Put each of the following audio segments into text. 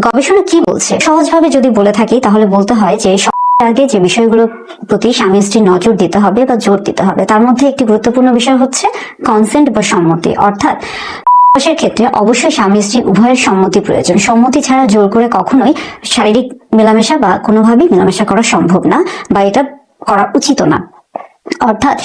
গবেষণা কি বলছে? সহজভাবে যদি বলে থাকি, তাহলে বলতে হয় যে আগে যে বিষয়গুলোর প্রতি স্বামী স্ত্রী নজর দিতে হবে বা জোর দিতে হবে। তার মধ্যে একটি গুরুত্বপূর্ণ বিষয় হচ্ছে কনসেন্ট বা সম্মতি। অর্থাৎ বিবাহের ক্ষেত্রে অবশ্যই স্বামী স্ত্রী উভয়ের সম্মতি প্রয়োজন। সম্মতি ছাড়া জোর করে কখনোই শারীরিক মেলামেশা বা কোনোভাবেই মেলামেশা করা সম্ভব না বা এটা করা উচিত না। অর্থাৎ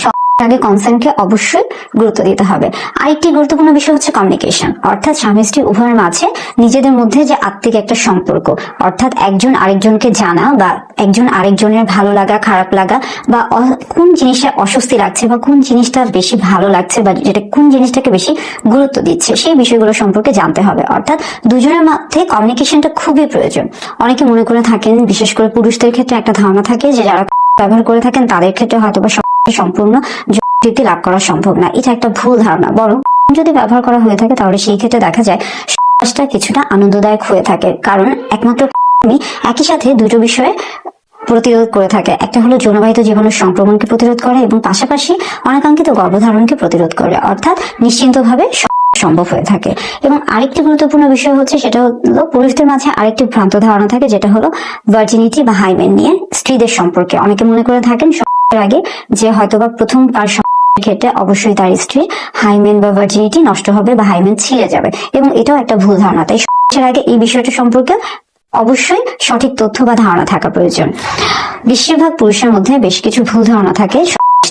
আগে কনসেন্টকে অবশ্যই গুরুত্ব দিতে হবে। আরেকটি গুরুত্বপূর্ণ বিষয় হচ্ছে কমিউনিকেশন অর্থাৎ স্বামী স্ত্রী উভয়ের মাঝে নিজেদের মধ্যে যে আত্মিক একটা সম্পর্ক, অর্থাৎ একজন আরেকজনকে জানা বা একজন আরেকজনের ভালো লাগা, খারাপ লাগা বা কোন জিনিসটা অস্বস্তি লাগছে বা কোন জিনিসটা বেশি ভালো লাগছে বা যেটা কোন জিনিসটাকে বেশি গুরুত্ব দিচ্ছে, সেই বিষয়গুলো সম্পর্কে জানতে হবে। অর্থাৎ দুজনের মধ্যে কমিউনিকেশনটা খুবই প্রয়োজন। অনেকে মনে করে থাকেন, বিশেষ করে পুরুষদের ক্ষেত্রে একটা ধারণা থাকে যে যারা ব্যবহার করে থাকেন তাদের ক্ষেত্রে হয়তো বা সম্পূর্ণ যোগ্যতা লাভ করা সম্ভব না। এটা একটা ভুল ধারণা। বরং যদি ব্যবহার করা হয়ে থাকে, তাহলে সেই ক্ষেত্রে দেখা যায় সমাজটা কিছুটা আনন্দদায়ক হয়ে থাকে। কারণ একমাত্র একই সাথে দুটো বিষয়ে প্রতিরোধ করে থাকে। একটা হলো যৌনবাহিত জীবাণুর সংক্রমণকে প্রতিরোধ করে এবং পাশাপাশি অনাকাঙ্ক্ষিত গর্ভধারণকে প্রতিরোধ করে। অর্থাৎ নিশ্চিন্তভাবে সম্ভব হয়ে থাকে। এবং আরেকটি গুরুত্বপূর্ণ বিষয় হচ্ছে, সেটা হলো পুরুষদের মাঝে আরেকটি ভ্রান্ত ধারণা থাকে, যেটা হলো ভার্জিনিটি বা হাইমেন নিয়ে স্ত্রীদের সম্পর্কে। অনেকে মনে করে থাকেন আগে যে হয়তোবা প্রথম তার ক্ষেত্রে অবশ্যই তার স্ত্রী হাইমেন বা ভার্জিনিটি নষ্ট হবে বা হাইমেন ছিঁড়ে যাবে। এবং এটাও একটা ভুল ধারণা। তাই আগে এই বিষয়টা সম্পর্কে অবশ্যই সঠিক তথ্য বা ধারণা থাকা প্রয়োজন। বেশিরভাগ পুরুষের মধ্যে বেশ কিছু ভুল ধারণা থাকে।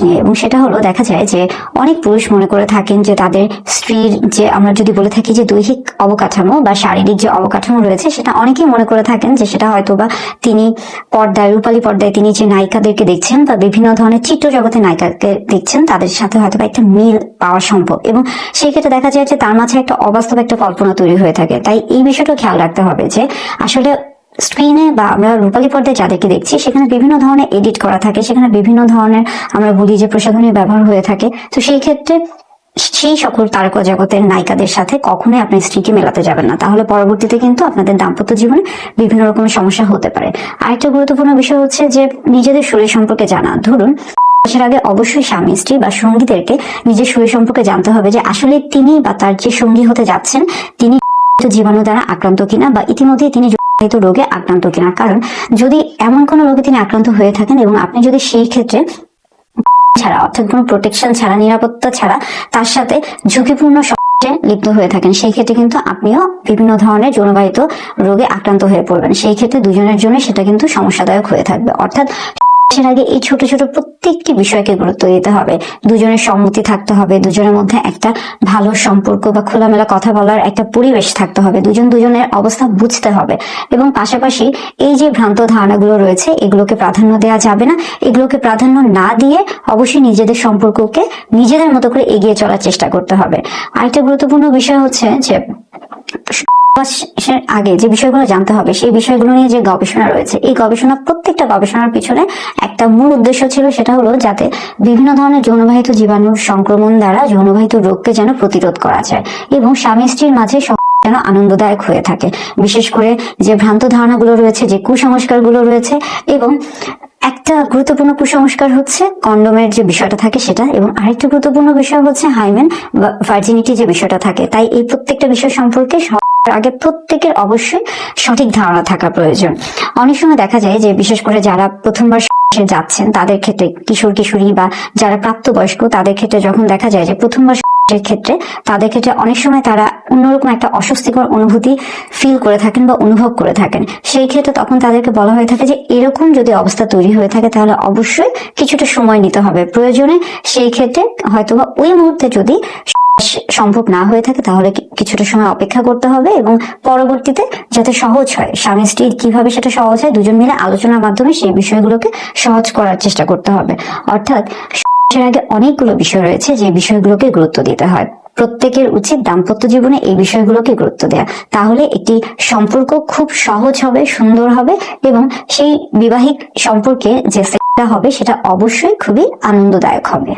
নিয়ে এবং সেটা হলো দেখা যায় যে অনেক পুরুষ মনে করে থাকেন যে তাদের স্ত্রীর যে আমরা যদি বলে থাকি যে দৈহিক অবকাঠামো বা শারীরিক যে অবকাঠামো রয়েছে, সেটা অনেকেই মনে করে থাকেন যে সেটা হয়তো বা তিনি পর্দায়, রূপালী পর্দায় তিনি যে নায়িকাদেরকে দেখছেন বা বিভিন্ন ধরনের চিত্র জগতে নায়িকাকে দেখছেন, তাদের সাথে হয়তো বা একটা মিল পাওয়া সম্ভব। এবং সেই ক্ষেত্রে দেখা যায় যে তার মাঝে একটা অবাস্তব একটা কল্পনা তৈরি হয়ে থাকে। তাই এই বিষয়টা খেয়াল রাখতে হবে যে আসলে স্ক্রিনে বা আমরা রূপালী পর্দায় যাদেরকে দেখছি, সেখানে বিভিন্ন ধরনের এডিট করা থাকে, সেখানে বিভিন্ন ধরনের আমরা বলি যে প্রসাধনী ব্যবহার হয়ে থাকে। তো সেই ক্ষেত্রে সেই সকল তারকা জগতের নায়িকাদের সাথে কখনোই আপনার স্ত্রীকে মেলাতে যাবেন না। তাহলে পরবর্তীতে কিন্তু আপনাদের দাম্পত্য জীবনে বিভিন্ন রকমের সমস্যা হতে পারে। আরেকটা গুরুত্বপূর্ণ বিষয় হচ্ছে যে নিজেদের শরীর সম্পর্কে জানা। ধরুন বয়সের আগে অবশ্যই স্বামী, স্ত্রী বা সঙ্গীদেরকে নিজের শরীর সম্পর্কে জানতে হবে যে আসলে তিনি বা তার যে সঙ্গী হতে যাচ্ছেন, তিনি জীবাণু দ্বারা আক্রান্ত কিনা বা ইতিমধ্যে তিনি রোগে আক্রান্ত কিনা? কারণ যদি এমন কোনো রোগে তিনি আক্রান্ত হয়ে থাকেন এবং আপনি যদি সেই ক্ষেত্রে ছাড়া, অর্থাৎ কোনো প্রোটেকশন ছাড়া, নিরাপত্তা ছাড়া, তার সাথে ঝুঁকিপূর্ণ লিপ্ত হয়ে থাকেন, সেই ক্ষেত্রে কিন্তু আপনিও বিভিন্ন ধরনের যৌনবাহিত রোগে আক্রান্ত হয়ে পড়বেন। সেই ক্ষেত্রে দুজনের জন্য সেটা কিন্তু সমস্যাদায়ক হয়ে থাকবে। অর্থাৎ এর আগে এই ছোট ছোট প্রত্যেকটি বিষয়কে গুরুত্ব দিতে হবে। দুজনের সম্মতি থাকতে হবে, দুজনের মধ্যে একটা ভালো সম্পর্ক বা খোলামেলা কথা বলার একটা পরিবেশ থাকতে হবে, দুজন দুজনের অবস্থা বুঝতে হবে। এবং পাশাপাশি এই যে ভ্রান্ত ধারণাগুলো রয়েছে, এগুলোকে প্রাধান্য দেওয়া যাবে না। এগুলোকে প্রাধান্য না দিয়ে অবশ্যই নিজেদের সম্পর্ককে নিজেদের মতো করে এগিয়ে চলার চেষ্টা করতে হবে। আরেকটা গুরুত্বপূর্ণ বিষয় হচ্ছে যে সহবাসের আগে যে বিষয়গুলো জানতে হবে, সেই বিষয়গুলো নিয়ে যে গবেষণা রয়েছে, এই গবেষণা, প্রত্যেকটা গবেষণার পিছনে একটা মূল উদ্দেশ্য ছিল, সেটা হলো যাতে বিভিন্ন ধরনের যৌনবাহিত জীবাণুর সংক্রমণ দ্বারা যৌনবাহিত রোগকে যেন প্রতিরোধ করা যায় এবং স্বামী স্ত্রীর মাঝে যেন আনন্দদায়ক হয়ে থাকে। বিশেষ করে যে ভ্রান্ত ধারণাগুলো রয়েছে, যে কুসংস্কারগুলো রয়েছে এবং একটা গুরুত্বপূর্ণ কুসংস্কার হচ্ছে কন্ডোমের যে বিষয়টা থাকে সেটা এবং আরেকটা গুরুত্বপূর্ণ বিষয় হচ্ছে হাইমেন ভার্জিনিটি যে বিষয়টা থাকে। তাই এই প্রত্যেকটা বিষয় সম্পর্কে আগে প্রত্যেকের অবশ্যই সঠিক ধারণা থাকা প্রয়োজন। অনেক সময় দেখা যায় যে, বিশেষ করে যারা প্রথমবার যাচ্ছেন, তাদের ক্ষেত্রে কিশোর, কিশোরী বা যারা প্রাপ্তবয়স্ক, তাদের ক্ষেত্রে যখন দেখা যায় যে, প্রথমবার ক্ষেত্রে, তাদের ক্ষেত্রে অনেক সময় তারা অন্যরকম একটা অস্বস্তিকর অনুভূতি ফিল করে থাকেন বা অনুভব করে থাকেন। সেই ক্ষেত্রে তখন তাদেরকে বলা হয়ে থাকে যে, এরকম যদি অবস্থা তৈরি হয়ে থাকে, তাহলে অবশ্যই কিছুটা সময় নিতে হবে প্রয়োজনে। সেই ক্ষেত্রে হয়তোবা ওই মুহূর্তে যদি সম্ভব না হয়ে থাকে, তাহলে কিছুটা সময় অপেক্ষা করতে হবে এবং পরবর্তীতে যাতে সহজ হয় স্বামী স্ত্রী কীভাবে সেটা সহজ হয়, দুজন মিলে আলোচনার মাধ্যমে সেই বিষয়গুলোকে সহজ করার চেষ্টা করতে হবে। অর্থাৎ আগে অনেকগুলো বিষয় রয়েছে, যে বিষয়গুলোকে গুরুত্ব দিতে হয়। প্রত্যেকের উচিত দাম্পত্য জীবনে এই বিষয়গুলোকে গুরুত্ব দেওয়া তাহলে একটি সম্পর্ক খুব সহজ হবে, সুন্দর হবে এবং সেই বিবাহিক সম্পর্কে যে সেটা হবে, সেটা অবশ্যই খুবই আনন্দদায়ক হবে।